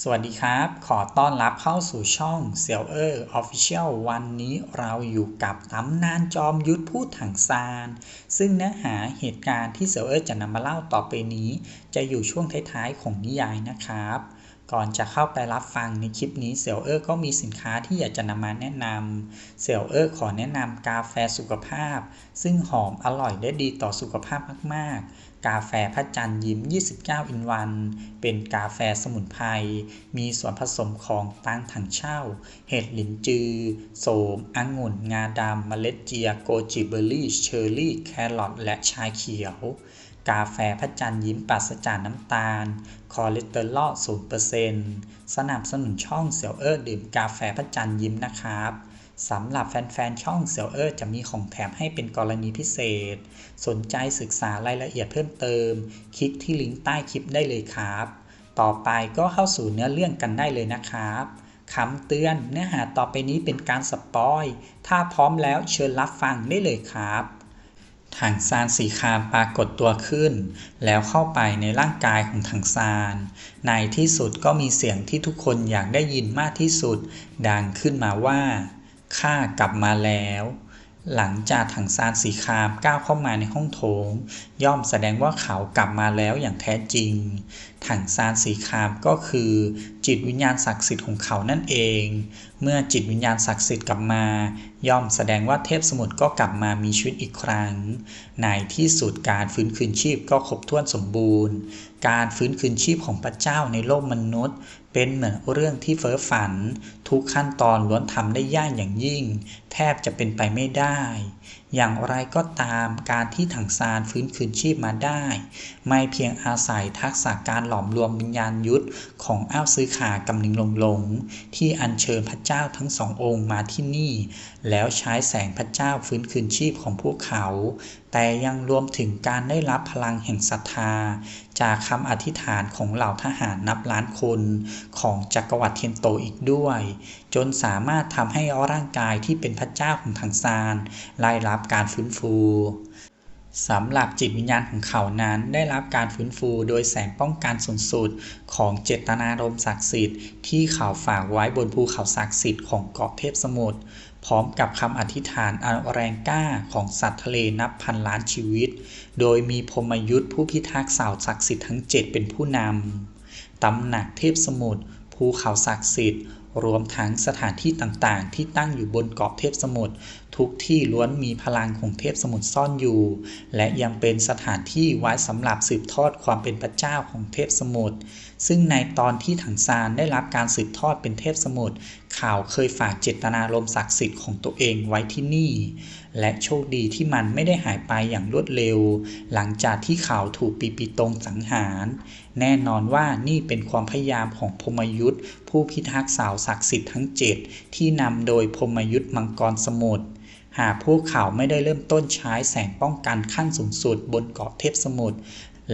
สวัสดีครับ ขอต้อนรับเข้าสู่ช่องเซียวเออร์ออฟฟิเชียลวันนี้เราอยู่กับตำนานจอมยุทธพูดถังซาน ซึ่งเนื้อหาเหตุการณ์ที่เซียวเออร์จะนำมาเล่าต่อไปนี้ จะอยู่ช่วงท้ายๆของนิยายนะครับ ก่อนจะเข้าไปรับฟังในคลิปนี้เซียวเออร์ก็มีสินค้าที่อยากจะนำมาแนะนำเซียวเออร์ขอแนะนำกาแฟสุขภาพ ซึ่งหอมอร่อยและดีต่อสุขภาพมากๆ กาแฟพระจันทร์ยิ้ม 29 อินวัน เป็นกาแฟสมุนไพร มีส่วนผสมของตังถังเช่า เห็ดหลินจือ โสมองุ่น งาดำ เมล็ดเจีย โกจิเบอร์รี่ เชอร์รี่ แครอท และชาเขียว กาแฟพระจันทร์ยิ้มปราศจากน้ำตาล คอเลสเตอรอล 0%สนับสนุนช่องเสี่ยวเอิร์ดื่มกาแฟพระจันทร์ยิ้มนะครับ สำหรับแฟนๆ ช่องเสี่ยวเอิร์จะมีของแถมให้เป็นกรณีพิเศษ สนใจศึกษารายละเอียดเพิ่มเติม คลิกที่ลิงก์ใต้คลิปได้เลยครับ ต่อไปก็เข้าสู่เนื้อเรื่องกันได้เลยนะครับคำเตือนเนื้อหาต่อไปนี้เป็นการสปอย ถ้าพร้อมแล้วเชิญรับฟังได้เลยครับถังซานสีคามปรากฏตัวขึ้น แล้วเข้าไปในร่างกายของถังซาน ในที่สุดก็มีเสียงที่ทุกคนอยากได้ยินมากที่สุด ดังขึ้นมาว่า ข้ากลับมาแล้ว หลังจากถังซานสีครามก้าวเข้ามาในห้องโถง ย่อมแสดงว่าเขากลับมาแล้วอย่างแท้จริง ถังซานสีครามก็คือ จิตวิญญาณศักดิ์สิทธิ์ของเขานั่นเอง เมื่อจิตวิญญาณศักดิ์สิทธิ์กลับมา ย่อมแสดงว่าเทพสมุทรก็กลับมามีชีวิตอีกครั้ง ในที่สุดการฟื้นคืนชีพก็ครบถ้วนสมบูรณ์ การฟื้นคืนชีพของพระเจ้าในโลกมนุษย์ เป็นเหมือนเรื่องที่เฟ้อฝัน ทุกขั้นตอนล้วนทำได้ยากอย่างยิ่ง แทบจะเป็นไปไม่ได้ อย่างไรก็ตามการที่ถังซานฟื้นคืนชีพมาได้ ไม่เพียงอาศัยทักษะการหลอมรวมวิญญาณยุทธของอ้าวซื้อขากำนิงลงลง ที่อัญเชิญพระเจ้าทั้งสององค์มาที่นี่ แล้วใช้แสงพระเจ้าฟื้นคืนชีพของพวกเขาแต่ยังรวมถึงการได้รับพลังแห่งศรัทธา จากคำอธิษฐานของเหล่าทหารนับล้านคนของจักรวรรดิเทียนโตอีกด้วย จนสามารถทำให้ร่างกายที่เป็นพระเจ้าของถังซานได้รับการฟื้นฟูสำหรับจิตวิญญาณของเขานั้นได้รับการฟื้นฟูโดยแสงป้องกันสูงสุดของเจตนารมณ์ศักดิ์สิทธิ์ที่เขาฝากไว้บนภูเขาศักดิ์สิทธิ์ของเกาะเทพสมุทรพร้อมกับคำอธิษฐานอันแรงกล้าของสัตว์ทะเลนับพันล้านชีวิต โดยมีพมยุทธผู้พิทักษ์สาวศักดิ์สิทธิ์ทั้งเจ็ดเป็นผู้นำ ตำหนักเทพสมุทรภูเขาศักดิ์สิทธิ์ รวมทั้งสถานที่ต่างๆ ที่ตั้งอยู่บนเกาะเทพสมุทรทุกที่ล้วนมีพลังของเทพสมุทรซ่อนอยู่ และยังเป็นสถานที่ไว้สำหรับสืบทอดความเป็นพระเจ้าของเทพสมุทรซึ่งในตอนที่ถังซานได้รับการสืบทอดเป็นเทพสมุทรข่าวเคยฝากเจตนารมณ์ศักดิ์สิทธิ์ของตัวเองไว้ที่นี่ และโชคดีที่มันไม่ได้หายไปอย่างรวดเร็ว หลังจากที่ข่าวถูกปีปีตรงสังหาร แน่นอนว่านี่เป็นความพยายามของพมยุทธผู้พิทักษ์สาวศักดิ์สิทธิ์ทั้งเจ็ดที่นำโดยพมยุทธมังกรสมุทรหากพวกเขาไม่ได้เริ่มต้นใช้แสงป้องกันขั้นสูงสุดบนเกาะเทพสมุทร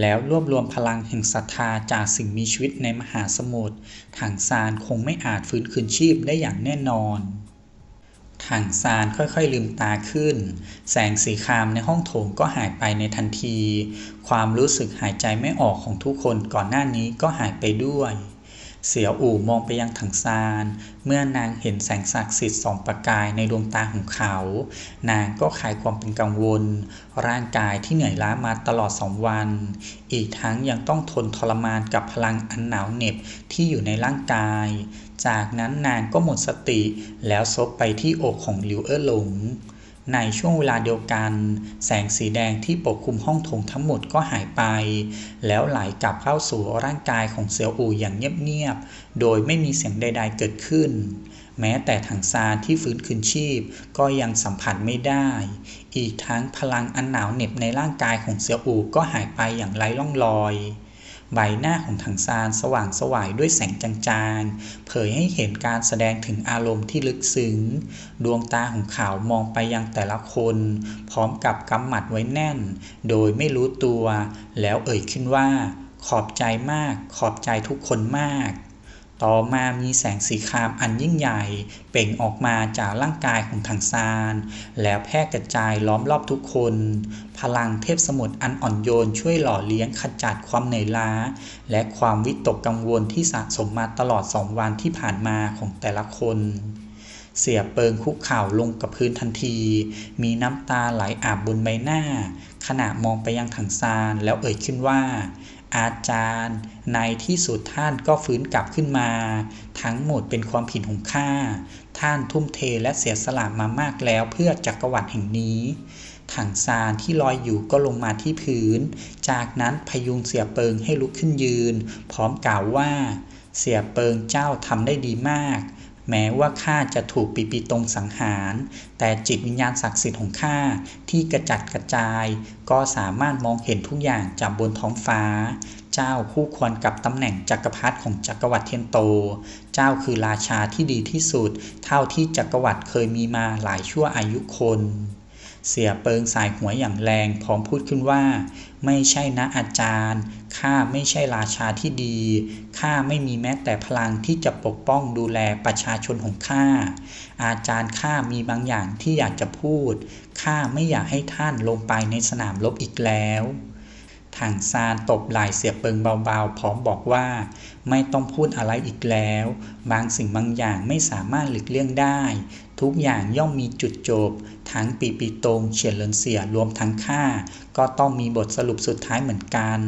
แล้วรวบรวมพลังแห่งศรัทธาจากสิ่งมีชีวิตในมหาสมุทรถังซานคงไม่อาจฟื้นคืนชีพได้อย่างแน่นอนถังซานค่อยๆลืมตาขึ้น แสงสีครามในห้องโถงก็หายไปในทันที ความรู้สึกหายใจไม่ออกของทุกคนก่อนหน้านี้ก็หายไปด้วย เสี่ยวอู่มองไปยังถังซาน เมื่อนางเห็นแสงศักดิ์สิทธิ์สองประกายในดวงตาของเขา นางก็คลายความเป็นกังวล ร่างกายที่เหนื่อยล้ามาตลอดสองวัน อีกทั้งยังต้องทนทรมานกับพลังอันหนาวเหน็บที่อยู่ในร่างกาย จากนั้นนางก็หมดสติแล้วซบไปที่อกของหลิวเอ๋อหลง ในช่วงเวลาเดียวกัน แสงสีแดงที่ปกคลุมห้องโถงทั้งหมดก็หายไป แล้วไหลกลับเข้าสู่ร่างกายของเสี่ยวอู่อย่างเงียบๆ โดยไม่มีเสียงใด ๆ เกิดขึ้น แม้แต่ถังซานที่ฟื้นคืนชีพก็ยังสัมผัสไม่ได้ อีกทั้งพลังอันหนาวเหน็บในร่างกายของเสี่ยวอู่ก็หายไปอย่างไร้ร่องรอย ใบหน้าของถังซานสว่างสวายด้วยแสงจางๆ เผยให้เห็นการแสดงถึงอารมณ์ที่ลึกซึ้ง ดวงตาของเขามองไปยังแต่ละคน พร้อมกับกำหมัดไว้แน่น โดยไม่รู้ตัว แล้วเอ่ยขึ้นว่า ขอบใจมาก ขอบใจทุกคนมาก ต่อมามีแสงสีครามอันยิ่งใหญ่ เปล่งออกมาจากร่างกายของถังซาน แล้วแพร่กระจายล้อมรอบทุกคน พลังเทพสมุทรอันอ่อนโยนช่วยหล่อเลี้ยงขจัดความเหนื่อยล้า และความวิตกกังวลที่สะสมมาตลอดสองวันที่ผ่านมาของแต่ละคนเสียเปิงคุกเข่าลงกับพื้นทันที มีน้ำตาไหลอาบบนใบหน้า ขณะมองไปยังถังซานแล้วเอ่ยขึ้นว่า อาจารย์ ในที่สุดท่านก็ฟื้นกลับขึ้นมา ทั้งหมดเป็นความผิดของข้า ท่านทุ่มเทและเสียสละมามากแล้วเพื่อจักรวรรดิแห่งนี้ ถังซานที่ลอยอยู่ก็ลงมาที่พื้น จากนั้นพยุงเสียเปิงให้ลุกขึ้นยืน พร้อมกล่าวว่า เสียเปิงเจ้าทำได้ดีมาก แม้ว่าข้าจะถูกปีปีตรงสังหาร แต่จิตวิญญาณศักดิ์สิทธิ์ของข้าที่กระจัดกระจาย ก็สามารถมองเห็นทุกอย่างจากบนท้องฟ้า เจ้าคู่ควรกับตำแหน่งจักรพรรดิของจักรวรรดิเทียนโต เจ้าคือราชาที่ดีที่สุด เท่าที่จักรวรรดิเคยมีมาหลายชั่วอายุคน เสียเปิงสายหัวอย่างแรงพร้อมพูดขึ้นว่า ไม่ใช่นะอาจารย์ ข้าไม่ใช่ราชาที่ดี ข้าไม่มีแม้แต่พลังที่จะปกป้องดูแลประชาชนของข้า อาจารย์ข้ามีบางอย่างที่อยากจะพูด ข้าไม่อยากให้ท่านลงไปในสนามรบอีกแล้วถังซานตบไหล่เสียเปิงเบาๆ พร้อมบอกว่า ไม่ต้องพูดอะไรอีกแล้ว บางสิ่งบางอย่างไม่สามารถหลีกเลี่ยงได้ ทุกอย่างย่อมมีจุดจบ ทั้งปีปีตรงเฉียนเลินเสียรวมทั้งข้าก็ต้องมีบทสรุปสุดท้ายเหมือนกัน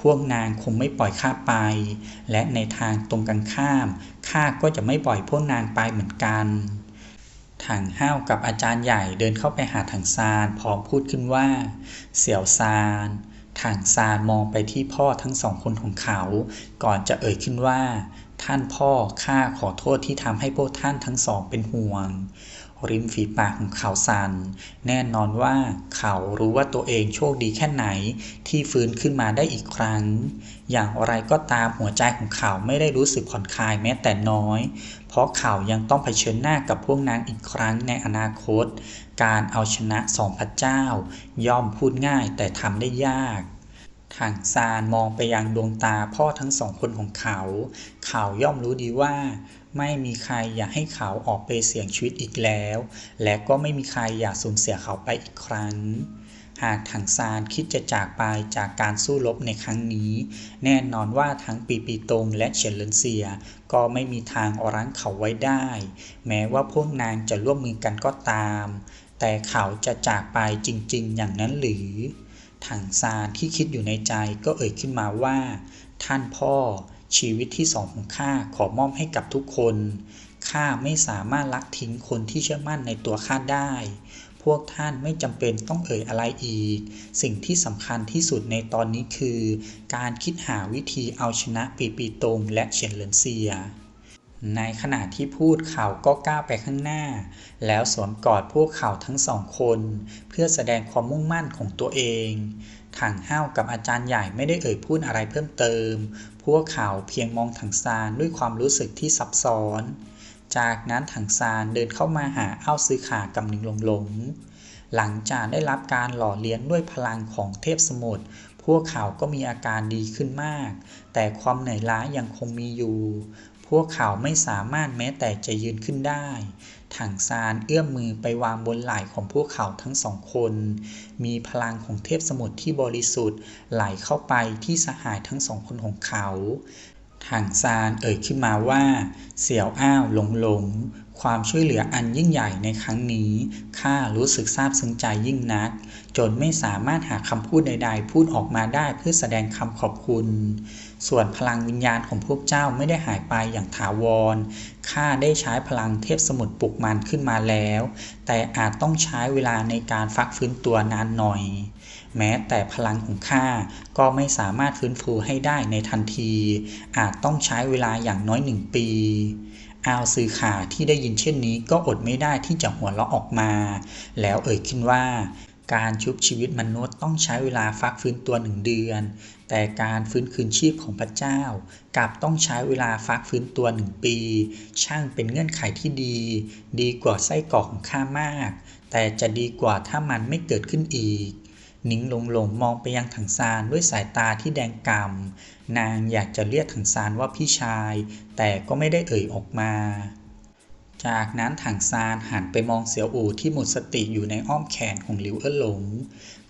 พวกนางคงไม่ปล่อยข้าไป และในทางตรงกันข้ามข้าก็จะไม่ปล่อยพวกนางไปเหมือนกันถังห้าวกับอาจารย์ใหญ่เดินเข้าไปหาถังซานพร้อมพูดขึ้นว่า เสี่ยวซานถังซานมองไปที่พ่อทั้งสองคนของเขา ก่อนจะเอ่ยขึ้นว่า ท่านพ่อข้าขอโทษที่ทำให้พวกท่านทั้งสองเป็นห่วง ริมฝีปากของเขาสันแน่นอนว่าเขารู้ว่าตัวเองโชคดีแค่ไหนที่ฟื้นขึ้นมาได้อีกครั้ง อย่างไรก็ตามหัวใจของเขาไม่ได้รู้สึกผ่อนคลายแม้แต่น้อย เพราะเขายังต้องเผชิญหน้ากับพวกนางอีกครั้งในอนาคต การเอาชนะสองพระเจ้า ย่อมพูดง่ายแต่ทำได้ยาก ถังซานมองไปยังดวงตาพ่อทั้งสองคนของเขา เขาย่อมรู้ดีว่า ไม่มีใครอยากให้เขาออกไปเสี่ยงชีวิตอีกแล้ว และก็ไม่มีใครอยากสูญเสียเขาไปอีกครั้ง หากถังซานคิดจะจากไปจากการสู้รบในครั้งนี้ แน่นอนว่าทั้งปีปีตงและเฉินเลินเสีย ก็ไม่มีทางอรั้งเขาไว้ได้ แม้ว่าพวกนางจะร่วมมือกันก็ตาม แต่เขาจะจากไปจริง ๆ อย่างนั้นหรือ ถังซานที่คิดอยู่ในใจก็เอ่ยขึ้นมาว่า ท่านพ่อชีวิตที่สองของข้าขอมอบให้กับทุกคนข้าไม่สามารถลักทิ้งคนที่เชื่อมั่นในตัวข้าได้ พวกท่านไม่จำเป็นต้องเอ่ยอะไรอีก สิ่งที่สำคัญที่สุดในตอนนี้คือ การคิดหาวิธีเอาชนะปีปีตงและเฉียนเหลินเซีย ในขณะที่พูดเขาก็ก้าวไปข้างหน้า แล้วสวมกอดพวกเขาทั้งสองคน เพื่อแสดงความมุ่งมั่นของตัวเองถังห้าวกับอาจารย์ใหญ่ไม่ได้เอ่ยพูดอะไรเพิ่มเติม พวกเขาเพียงมองถังซานด้วยความรู้สึกที่ซับซ้อน จากนั้นถังซานเดินเข้ามาหาอ้าวซื้อขากับหนิงหลงหลง หลังจากได้รับการหล่อเลี้ยงด้วยพลังของเทพสมุทร พวกเขาก็มีอาการดีขึ้นมาก แต่ความเหนื่อยล้ายังคงมีอยู่ พวกเขาไม่สามารถแม้แต่จะยืนขึ้นได้ ถังซานเอื้อมมือไปวางบนไหล่ของพวกเขาทั้งสองคน มีพลังของเทพสมุทรที่บริสุทธิ์ไหลเข้าไปที่สหายทั้งสองคนของเขา ถังซานเอ่ยขึ้นมาว่า เสี่ยวอ้าวหลงหลง ความช่วยเหลืออันยิ่งใหญ่ในครั้งนี้ ข้ารู้สึกซาบซึ้งใจยิ่งนัก จนไม่สามารถหาคำพูดใดๆ พูดออกมาได้เพื่อแสดงคำขอบคุณ ส่วนพลังวิญญาณของพวกเจ้าไม่ได้หายไปอย่างถาวร ข้าได้ใช้พลังเทพสมุทรปลุกมันขึ้นมาแล้ว แต่อาจต้องใช้เวลาในการฟักฟื้นตัวนานหน่อย แม้แต่พลังของข้าก็ไม่สามารถฟื้นฟูให้ได้ในทันที อาจต้องใช้เวลาอย่างน้อยหนึ่งปีอาวซือขาที่ได้ยินเช่นนี้ก็อดไม่ได้ที่จะหัวเราะออกมา แล้วเอ่ยขึ้นว่า การชุบชีวิตมนุษย์ต้องใช้เวลาฟักฟื้นตัวหนึ่งเดือน แต่การฟื้นคืนชีพของพระเจ้ากลับต้องใช้เวลาฟักฟื้นตัวหนึ่งปี ช่างเป็นเงื่อนไขที่ดี ดีกว่าไส้กรอกของข้ามาก แต่จะดีกว่าถ้ามันไม่เกิดขึ้นอีกนิงหลงหลงมองไปยังถังซานด้วยสายตาที่แดงกำ่ำนางอยากจะเรียกถังซานว่าพี่ชาย แต่ก็ไม่ได้เอ่ยออกมา จากนั้นถังซานหันไปมองเสี่ยวอู่ที่หมดสติอยู่ในอ้อมแขนของหลิวเอ๋อหลง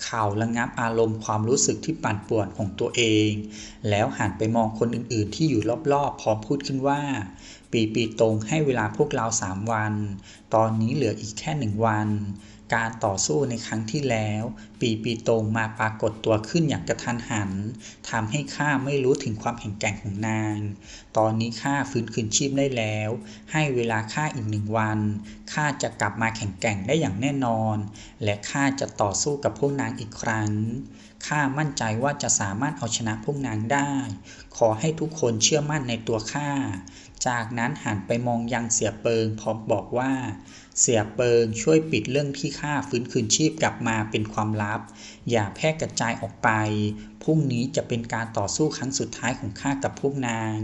เขาระงับอารมณ์ความรู้สึกที่ปั่นป่วนของตัวเอง แล้วหันไปมองคนอื่นๆ ที่อยู่รอบๆ พร้อมพูดขึ้นว่า ปีปีตรงให้เวลาพวกเราสามวัน ตอนนี้เหลืออีกแค่หนึ่งวัน การต่อสู้ในครั้งที่แล้ว ปีปีตรงมาปรากฏตัวขึ้นอย่างกระทันหันทำให้ข้าไม่รู้ถึงความแข็งแกร่งของนาง ตอนนี้ข้าฟื้นคืนชีพได้แล้ว ให้เวลาข้าอีกหนึ่งวันข้าจะกลับมาแข็งแกร่งได้อย่างแน่นอน และข้าจะต่อสู้กับพวกนางอีกครั้งข้ามั่นใจว่าจะสามารถเอาชนะพวกนางได้ ขอให้ทุกคนเชื่อมั่นในตัวข้าจากนั้นหันไปมองยังเสียเปิงพร้อมบอกว่า เสียเปิงช่วยปิดเรื่องที่ข้าฟื้นคืนชีพกลับมาเป็นความลับ อย่าแพร่กระจายออกไป พรุ่งนี้จะเป็นการต่อสู้ครั้งสุดท้ายของข้ากับพวกนาง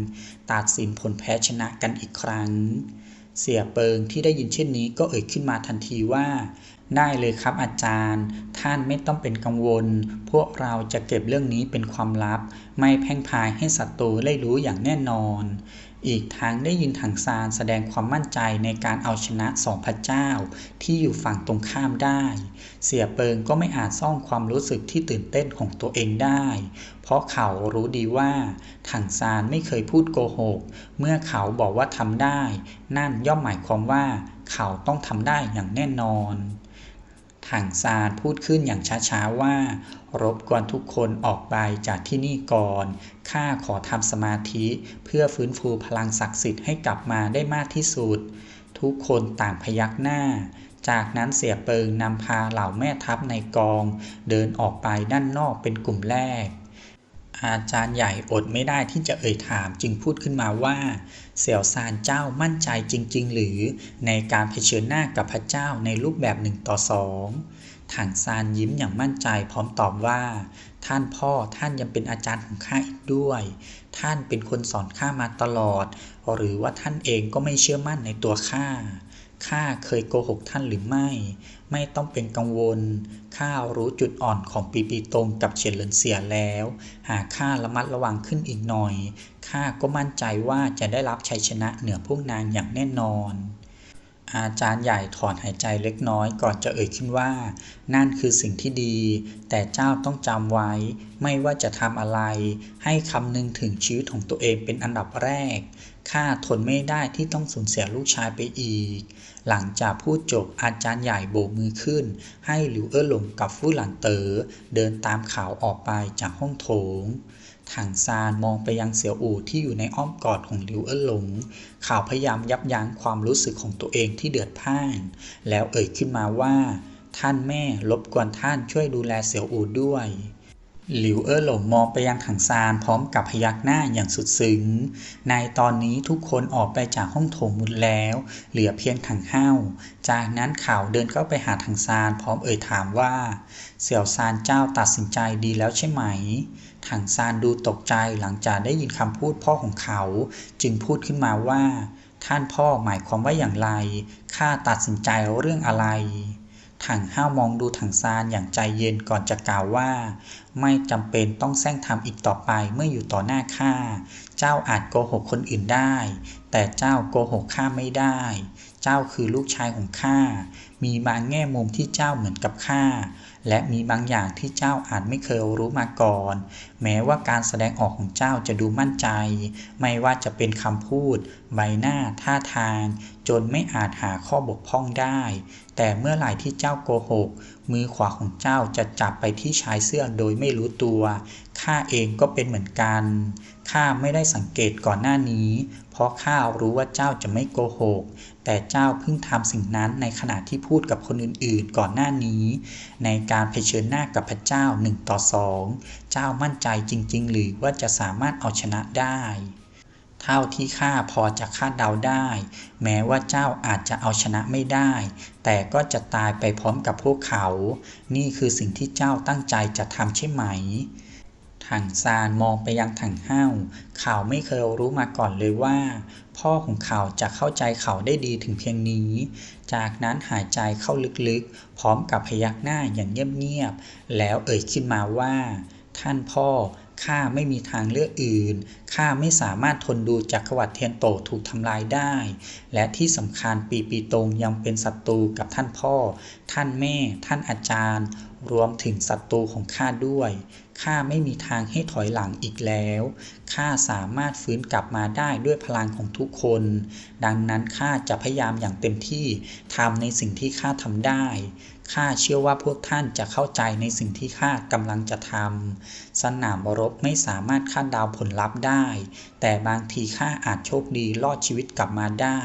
ตัดสินผลแพ้ชนะกันอีกครั้ง เสียเปิงที่ได้ยินเช่นนี้ก็เอ่ยขึ้นมาทันทีว่า ได้เลยครับอาจารย์ ท่านไม่ต้องเป็นกังวล พวกเราจะเก็บเรื่องนี้เป็นความลับ ไม่แพ่งพายให้ศัตรูได้รู้อย่างแน่นอน อีกทั้งได้ยินถังซานแสดงความมั่นใจในการเอาชนะสองพระเจ้า ที่อยู่ฝั่งตรงข้ามได้ เสียเปิงก็ไม่อาจซ่อนความรู้สึกที่ตื่นเต้นของตัวเองได้ เพราะเขารู้ดีว่าถังซานไม่เคยพูดโกหก เมื่อเขาบอกว่าทำได้ นั่นย่อมหมายความว่า เขาต้องทำได้อย่างแน่นอน ถังซานพูดขึ้นอย่างช้าๆว่า รบกวนทุกคนออกไปจากที่นี่ก่อน ข้าขอทำสมาธิเพื่อฟื้นฟูพลังศักดิ์สิทธิ์ให้กลับมาได้มากที่สุด ทุกคนต่างพยักหน้า จากนั้นเสียเปิงนำพาเหล่าแม่ทัพในกอง เดินออกไปด้านนอกเป็นกลุ่มแรก อาจารย์ใหญ่อดไม่ได้ที่จะเอ่ยถามจึงพูดขึ้นมาว่า เสี่ยวซานเจ้ามั่นใจจริง ๆ หรือในการเผชิญหน้ากับพระเจ้าในรูปแบบหนึ่งต่อสองถังซานยิ้มอย่างมั่นใจพร้อมตอบว่า ท่านพ่อท่านยังเป็นอาจารย์ของข้าอีกด้วย ท่านเป็นคนสอนข้ามาตลอด หรือว่าท่านเองก็ไม่เชื่อมั่นในตัวข้าข้าเคยโกหกท่านหรือไม่ ไม่ต้องเป็นกังวล ข้ารู้จุดอ่อนของปีปีตรงกับเฉียนเหลินเสียแล้ว หากข้าระมัดระวังขึ้นอีกหน่อย ข้าก็มั่นใจว่าจะได้รับชัยชนะเหนือพวกนางอย่างแน่นอน อาจารย์ใหญ่ถอนหายใจเล็กน้อยก่อนจะเอ่ยขึ้นว่า นั่นคือสิ่งที่ดี แต่เจ้าต้องจำไว้ ไม่ว่าจะทำอะไร ให้คำนึงถึงชีวิตของตัวเองเป็นอันดับแรกข้าทนไม่ได้ที่ต้องสูญเสียลูกชายไปอีก หลังจากพูดจบอาจารย์ใหญ่โบกมือขึ้น ให้หลิวเอ๋อหลงกับฟู่หลันเต๋อเดินตามเขาวออกไปจากห้องโถงถังซานมองไปยังเสี่ยวอู่ที่อยู่ในอ้อมกอดของหลิวเอ๋อหลง ข่าวพยายามยับยั้งความรู้สึกของตัวเองที่เดือดพ่าน แล้วเอ่ยขึ้นมาว่า ท่านแม่รบกวนท่านช่วยดูแลเสี่ยวอู่ด้วย หลิวเอ๋อหลงมองไปยังถังซานพร้อมกับพยักหน้าอย่างสุดซึ้ง ในตอนนี้ทุกคนออกไปจากห้องโถงหมดแล้ว เหลือเพียงถังห้าว จากนั้นข่าวเดินเข้าไปหาถังซานพร้อมเอ่ยถามว่า เสี่ยวซานเจ้าตัดสินใจดีแล้วใช่ไหมถังซานดูตกใจหลังจากได้ยินคำพูดพ่อของเขา จึงพูดขึ้นมาว่า ท่านพ่อหมายความว่าอย่างไรข้าตัดสินใจเรื่องอะไรถังห้าวมองดูถังซานอย่างใจเย็นก่อนจะกล่าวว่า ไม่จำเป็นต้องแซงทำอีกต่อไปเมื่ออยู่ต่อหน้าข้า เจ้าอาจโกหกคนอื่นได้ แต่เจ้าโกหกข้าไม่ได้ เจ้าคือลูกชายของข้า มีบางแง่มุมที่เจ้าเหมือนกับข้า และมีบางอย่างที่เจ้าอาจไม่เคยรู้มาก่อน แม้ว่าการแสดงออกของเจ้าจะดูมั่นใจ ไม่ว่าจะเป็นคำพูด ใบหน้าท่าทาง จนไม่อาจหาข้อบกพร่องได้ แต่เมื่อไหร่ที่เจ้าโกหก มือขวาของเจ้าจะจับไปที่ชายเสื้อโดยไม่รู้ตัวข้าเองก็เป็นเหมือนกัน ข้าไม่ได้สังเกตก่อนหน้านี้ เพราะข้ารู้ว่าเจ้าจะไม่โกหก แต่เจ้าเพิ่งทำสิ่งนั้นในขณะที่พูดกับคนอื่นๆ ก่อนหน้านี้ ในการเผชิญหน้ากับพระเจ้าหนึ่งต่อสองเจ้ามั่นใจจริง ๆ หรือว่าจะสามารถเอาชนะได้ เท่าที่ข้าพอจะคาดเดาได้ แม้ว่าเจ้าอาจจะเอาชนะไม่ได้ แต่ก็จะตายไปพร้อมกับพวกเขา นี่คือสิ่งที่เจ้าตั้งใจจะทำใช่ไหม ถังซานมองไปยังถังห้าวเขาไม่เคยรู้มาก่อนเลยว่า พ่อของเขาจะเข้าใจเขาได้ดีถึงเพียงนี้ จากนั้นหายใจเข้าลึกๆ พร้อมกับพยักหน้าอย่างเงียบๆ แล้วเอ่ยขึ้นมาว่า ท่านพ่อข้าไม่มีทางเลือกอื่น ข้าไม่สามารถทนดูจักรวรรดิเทียนโตถูกทำลายได้ และที่สำคัญปีปีตรงยังเป็นศัตรูกับท่านพ่อ ท่านแม่ ท่านอาจารย์ รวมถึงศัตรูของข้าด้วย ข้าไม่มีทางให้ถอยหลังอีกแล้ว ข้าสามารถฟื้นกลับมาได้ด้วยพลังของทุกคน ดังนั้นข้าจะพยายามอย่างเต็มที่ทำในสิ่งที่ข้าทำได้ ข้าเชื่อว่าพวกท่านจะเข้าใจในสิ่งที่ข้ากำลังจะทำ สนามรบไม่สามารถคาดเดาผลลัพธ์ได้ แต่บางทีข้าอาจโชคดีรอดชีวิตกลับมาได้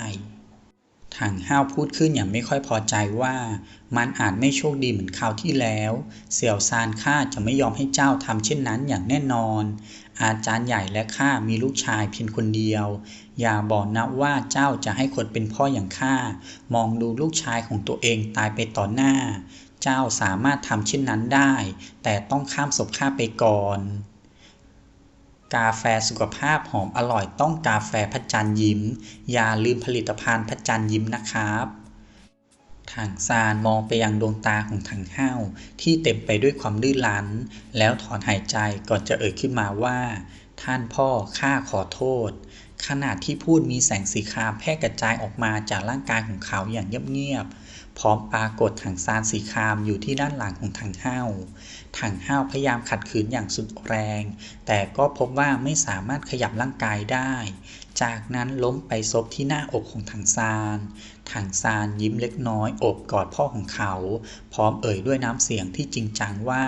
ถังห้าวพูดขึ้นอย่างไม่ค่อยพอใจว่า มันอาจไม่โชคดีเหมือนคราวที่แล้ว เสี่ยวซานข้าจะไม่ยอมให้เจ้าทำเช่นนั้นอย่างแน่นอน อาจารย์ใหญ่และข้ามีลูกชายเพียงคนเดียว อย่าบอกนะว่าเจ้าจะให้คนเป็นพ่ออย่างข้ามองดูลูกชายของตัวเองตายไปต่อหน้า เจ้าสามารถทำเช่นนั้นได้ แต่ต้องข้ามศพข้าไปก่อน กาแฟสุขภาพหอมอร่อยต้องกาแฟพระจันยิ้ม อย่าลืมผลิตภัณฑ์พระจันยิ้มนะครับถังซานมองไปยังดวงตาของถังห้าวที่เต็มไปด้วยความลื่นลันแล้วถอนหายใจก่อนจะเอ่ยขึ้นมาว่า ท่านพ่อข้าขอโทษ ขณะที่พูดมีแสงสีคามแพร่กระจายออกมาจากร่างกายของเขาอย่างเงียบๆ พร้อมปรากฏถังซานสีครามอยู่ที่ด้านหลังของถังห้าวถังห้าวพยายามขัดขืนอย่างสุดแรง แต่ก็พบว่าไม่สามารถขยับร่างกายได้ จากนั้นล้มไปซบที่หน้าอกของถังซานถังซานยิ้มเล็กน้อยโอบกอดพ่อของเขา พร้อมเอ่ยด้วยน้ำเสียงที่จริงจังว่า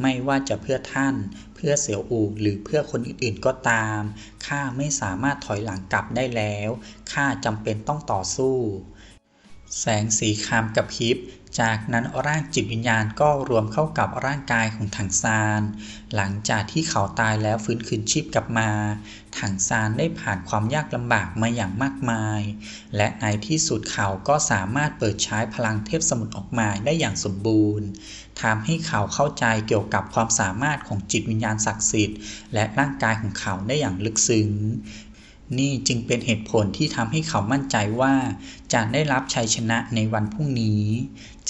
ไม่ว่าจะเพื่อท่าน เพื่อเสี่ยวอูหรือเพื่อคนอื่นๆก็ตาม ข้าไม่สามารถถอยหลังกลับได้แล้ว ข้าจำเป็นต้องต่อสู้ แสงสีครามกับพริบ จากนั้นร่างจิตวิญญาณก็รวมเข้ากับร่างกายของถังซาน หลังจากที่เขาตายแล้วฟื้นคืนชีพกลับมา ถังซานได้ผ่านความยากลำบากมาอย่างมากมาย และในที่สุดเขาก็สามารถเปิดใช้พลังเทพสมุทรออกมาได้อย่างสมบูรณ์ทำให้เขาเข้าใจเกี่ยวกับความสามารถของจิตวิญญาณศักดิ์สิทธิ์ และร่างกายของเขาได้อย่างลึกซึ้ง นี่จึงเป็นเหตุผลที่ทำให้เขามั่นใจว่าจะได้รับชัยชนะในวันพรุ่งนี้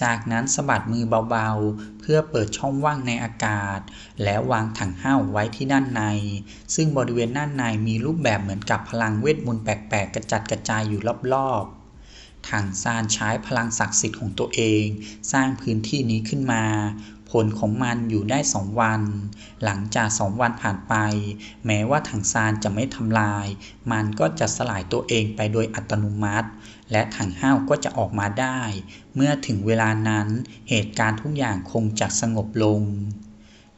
จากนั้นสะบัดมือเบาๆ เพื่อเปิดช่องว่างในอากาศ แล้ววางถังห้าวไว้ที่ด้านใน ซึ่งบริเวณด้านในมีรูปแบบเหมือนกับพลังเวทมนต์แปลกๆ กระจัดกระจายอยู่รอบๆถังซานใช้พลังศักดิ์สิทธิ์ของตัวเอง สร้างพื้นที่นี้ขึ้นมา ผลของมันอยู่ได้สองวัน หลังจากสองวันผ่านไป แม้ว่าถังซานจะไม่ทำลาย มันก็จะสลายตัวเองไปโดยอัตโนมัติ และถังห้าวก็จะออกมาได้ เมื่อถึงเวลานั้นเหตุการณ์ทุกอย่างคงจะสงบลง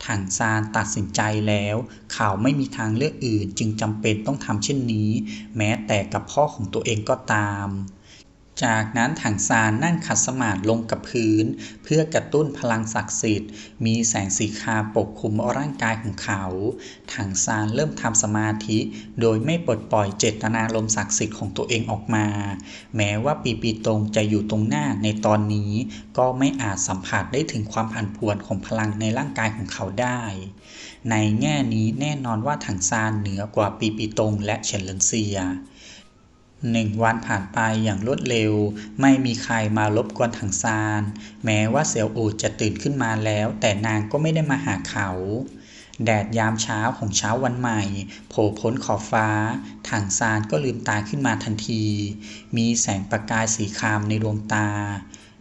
ถังซานตัดสินใจแล้ว เขาไม่มีทางเลือกอื่นจึงจำเป็นต้องทำเช่นนี้ แม้แต่กับพ่อของตัวเองก็ตาม จากนั้นถังซานนั่งขัดสมาธิลงกับพื้น เพื่อกระตุ้นพลังศักดิ์สิทธิ์ มีแสงสีคาปกคลุมร่างกายของเขา ถังซานเริ่มทำสมาธิ โดยไม่ปลดปล่อยเจตนารมศักดิ์สิทธิ์ของตัวเองออกมา แม้ว่าปีปีตรงจะอยู่ตรงหน้าในตอนนี้ ก็ไม่อาจสัมผัสได้ถึงความผันผวนของพลังในร่างกายของเขาได้ ในแง่นี้แน่นอนว่าถังซานเหนือกว่าปีปีตงและเฉินเลินเซีย หนึ่งวันผ่านไปอย่างรวดเร็ว ไม่มีใครมารบกวนถังซาน แม้ว่าเสี่ยวอูจะตื่นขึ้นมาแล้ว แต่นางก็ไม่ได้มาหาเขา แดดยามเช้าของเช้าวันใหม่ โผล่พ้นขอบฟ้า ถังซานก็ลืมตาขึ้นมาทันที มีแสงประกายสีครามในดวงตา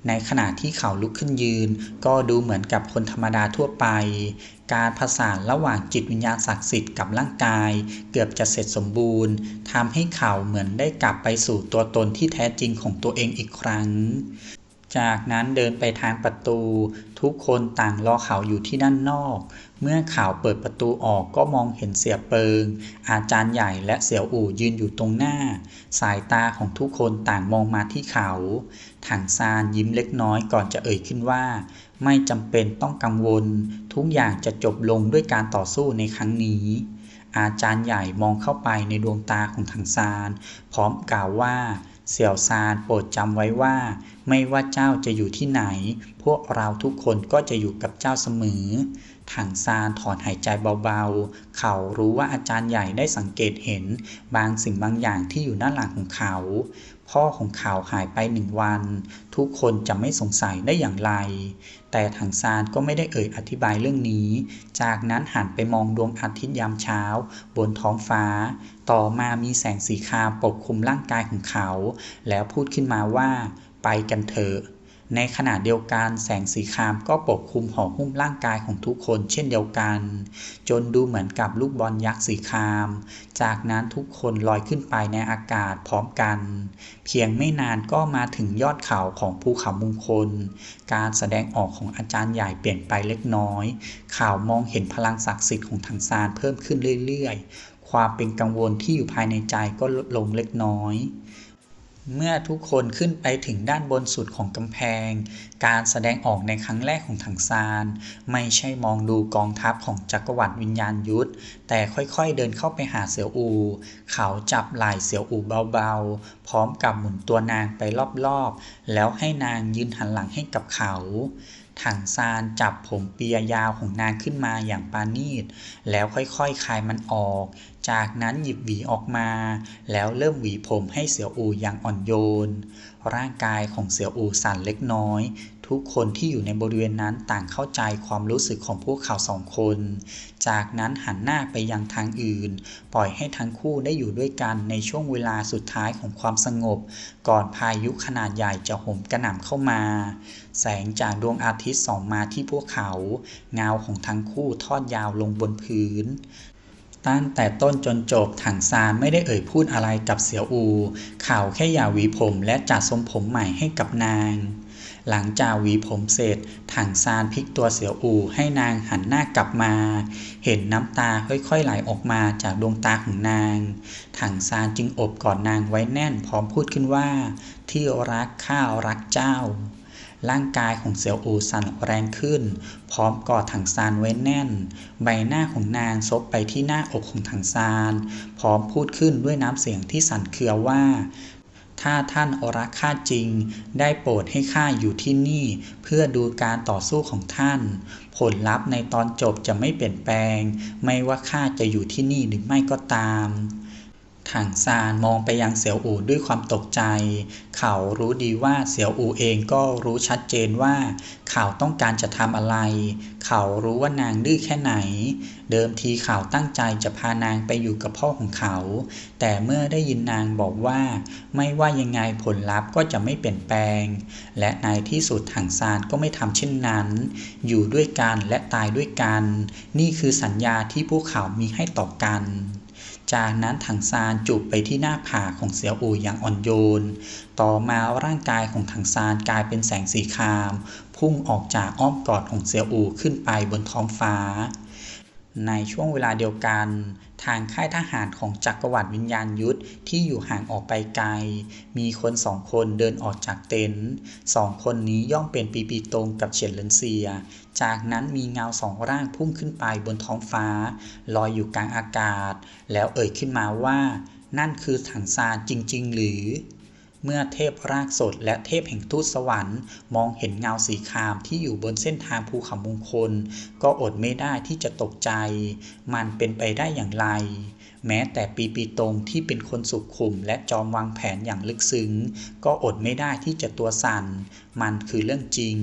ในขณะที่เขาลุกขึ้นยืน ก็ดูเหมือนกับคนธรรมดาทั่วไป การผสานระหว่างจิตวิญญาณศักดิ์สิทธิ์กับร่างกาย เกือบจะเสร็จสมบูรณ์ทำให้เขาเหมือนได้กลับไปสู่ตัวตนที่แท้จริงของตัวเองอีกครั้ง จากนั้นเดินไปทางประตู ทุกคนต่างรอเขาอยู่ที่ด้านนอก เมื่อเขาวเปิดประตูออกก็มองเห็นเสียเปิง อาจารย์ใหญ่และเสี่ยวอู่ยืนอยู่ตรงหน้า สายตาของทุกคนต่างมองมาที่เขา ถังซานยิ้มเล็กน้อยก่อนจะเอ่ยขึ้นว่า ไม่จำเป็นต้องกังวล ทุกอย่างจะจบลงด้วยการต่อสู้ในครั้งนี้อาจารย์ใหญ่มองเข้าไปในดวงตาของถังซาน พร้อมกล่าวว่า เสี่ยวซานโปรดจำไว้ว่า ไม่ว่าเจ้าจะอยู่ที่ไหน พวกเราทุกคนก็จะอยู่กับเจ้าเสมอ ถังซานถอนหายใจเบาๆ เขารู้ว่าอาจารย์ใหญ่ได้สังเกตเห็น บางสิ่งบางอย่างที่อยู่ด้านหลังของเขา พ่อของเขาหายไปหนึ่งวัน ทุกคนจะไม่สงสัยได้อย่างไร แต่ถังซานก็ไม่ได้เอ่ยอธิบายเรื่องนี้ จากนั้นหันไปมองดวงอาทิตย์ยามเช้า บนท้องฟ้า ต่อมามีแสงสีคามปกคลุมร่างกายของเขา แล้วพูดขึ้นมาว่า ไปกันเถอะ ในขณะเดียวกันแสงสีครามก็ปกคลุมห่อหุ้มร่างกายของทุกคนเช่นเดียวกัน จนดูเหมือนกับลูกบอลยักษ์สีคราม จากนั้นทุกคนลอยขึ้นไปในอากาศพร้อมกัน เพียงไม่นานก็มาถึงยอดเขาของภูเขามงคล การแสดงออกของอาจารย์ใหญ่เปลี่ยนไปเล็กน้อย ข่าวมองเห็นพลังศักดิ์สิทธิ์ของถังซานเพิ่มขึ้นเรื่อยๆ ความเป็นกังวลที่อยู่ภายในใจก็ลดลงเล็กน้อย เมื่อทุกคนขึ้นไปถึงด้านบนสุดของกำแพง การแสดงออกในครั้งแรกของถังซาน ไม่ใช่มองดูกองทัพของจักรวรรดิวิญญาณยุทธ แต่ค่อยๆเดินเข้าไปหาเสี่ยวอู เขาจับไหล่เสี่ยวอูเบาๆ พร้อมกับหมุนตัวนางไปรอบๆ แล้วให้นางยืนหันหลังให้กับเขา ถังซานจับผมเปียยาวของนางขึ้นมาอย่างปานีตแล้วค่อยๆคลายมันออก จากนั้นหยิบหวีออกมา แล้วเริ่มหวีผมให้เสี่ยวอูอย่างอ่อนโยน ร่างกายของเสี่ยวอูสั่นเล็กน้อย ทุกคนที่อยู่ในบริเวณนั้นต่างเข้าใจความรู้สึกของพวกเขาสองคน จากนั้นหันหน้าไปยังทางอื่น ปล่อยให้ทั้งคู่ได้อยู่ด้วยกันในช่วงเวลาสุดท้ายของความสงบ ก่อนพายุขนาดใหญ่จะโหมกระหน่ำเข้ามา แสงจากดวงอาทิตย์ส่องมาที่พวกเขา เงาของทั้งคู่ทอดยาวลงบนพื้นตั้งแต่ต้นจนจบถังซานไม่ได้เอ่ยพูดอะไรกับเสี่ยวอู เขาแค่อย่าหวีผมและจัดทรงผมใหม่ให้กับนาง หลังจากหวีผมเสร็จ ถังซานพลิกตัวเสียวอูให้นางหันหน้ากลับมา เห็นน้ำตาค่อยๆไหลออกมาจากดวงตาของนาง ถังซานจึงอบกอดนางไว้แน่นพร้อมพูดขึ้นว่า ที่รักข้ารักเจ้า ร่างกายของเสียวอูสั่นแรงขึ้น พร้อมกอดถังซานไว้แน่น ใบหน้าของนางซบไปที่หน้าอกของถังซาน พร้อมพูดขึ้นด้วยน้ำเสียงที่สั่นเครือว่า ถ้าท่านอรักข้าจริง ได้โปรดให้ข้าอยู่ที่นี่ เพื่อดูการต่อสู้ของท่าน ผลลัพธ์ในตอนจบจะไม่เปลี่ยนแปลง ไม่ว่าข้าจะอยู่ที่นี่หรือไม่ก็ตาม ถังซานมองไปยังเสี่ยวอู่ด้วยความตกใจ เขารู้ดีว่าเสี่ยวอู่เองก็รู้ชัดเจนว่า เขาต้องการจะทำอะไร เขารู้ว่านางดื้อแค่ไหน เดิมทีเขาตั้งใจจะพานางไปอยู่กับพ่อของเขา แต่เมื่อได้ยินนางบอกว่า ไม่ว่ายังไงผลลัพธ์ก็จะไม่เปลี่ยนแปลง และในที่สุดถังซานก็ไม่ทำเช่นนั้น อยู่ด้วยกันและตายด้วยกัน นี่คือสัญญาที่พวกเขามีให้ต่อกัน จากนั้นถังซานจูบไปที่หน้าผากของเสี่ยวอูอย่างอ่อนโยน ต่อมาร่างกายของถังซานกลายเป็นแสงสีคราม พุ่งออกจากอ้อมกอดของเสี่ยวอูขึ้นไปบนท้องฟ้า ในช่วงเวลาเดียวกัน ทางค่ายทหารของจักรวรรดิวิญญาณยุทธที่อยู่ห่างออกไปไกล มีคนสองคนเดินออกจากเต็นท์สองคนนี้ย่อมเป็นปีปีตรงกับเฉียนเลินเซีย จากนั้นมีเงาสองร่างพุ่งขึ้นไปบนท้องฟ้า ลอยอยู่กลางอากาศ แล้วเอ่ยขึ้นมาว่า นั่นคือถังซานจริง ๆ หรือ เมื่อเทพรากสดและเทพแห่งทูตสวรรค์ มองเห็นเงาสีครามที่อยู่บนเส้นทางภูเขามงคล ก็อดไม่ได้ที่จะตกใจ มันเป็นไปได้อย่างไร แม้แต่ปีปีตรงที่เป็นคนสุขขุมและจอมวางแผนอย่างลึกซึ้ง ก็อดไม่ได้ที่จะตัวสั่น มันคือเรื่องจริง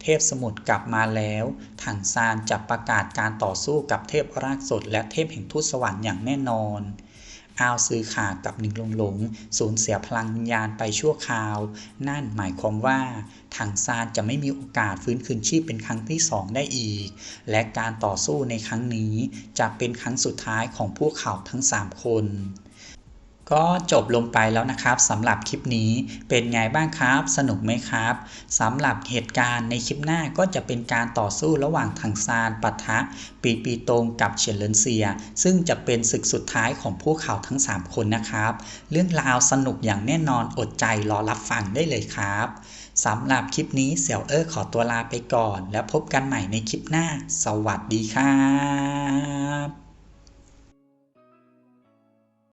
เทพสมุทรกลับมาแล้วถังซานจะประกาศการต่อสู้กับเทพรากสดและเทพแห่งทูตสวรรค์อย่างแน่นอน อาวซื้อขาดกับหนึ่งลงหลงสูญเสียพลังวิญญาณไปชั่วคราว นั่นหมายความว่าถังซานจะไม่มีโอกาสฟื้นคืนชีพเป็นครั้งที่สองได้อีก และการต่อสู้ในครั้งนี้จะเป็นครั้งสุดท้ายของพวกเขาทั้ง 3 คน ก็จบลงไปแล้วนะครับสำหรับคลิปนี้เป็นไงบ้างครับ สนุกไหมครับสำหรับเหตุการณ์ในคลิปหน้าก็จะเป็นการต่อสู้ระหว่างถังซานปะทะ ปีปีตงกับเฉียนเลินเซีย ซึ่งจะเป็นศึกสุดท้ายของพวกเขาทั้ง 3 คนนะครับ เรื่องราวสนุกอย่างแน่นอนอดใจรอรับฟังได้เลยครับสำหรับคลิปนี้เสี่ยวเออขอตัวลาไปก่อน แล้วพบกันใหม่ในคลิปหน้า สวัสดีครับ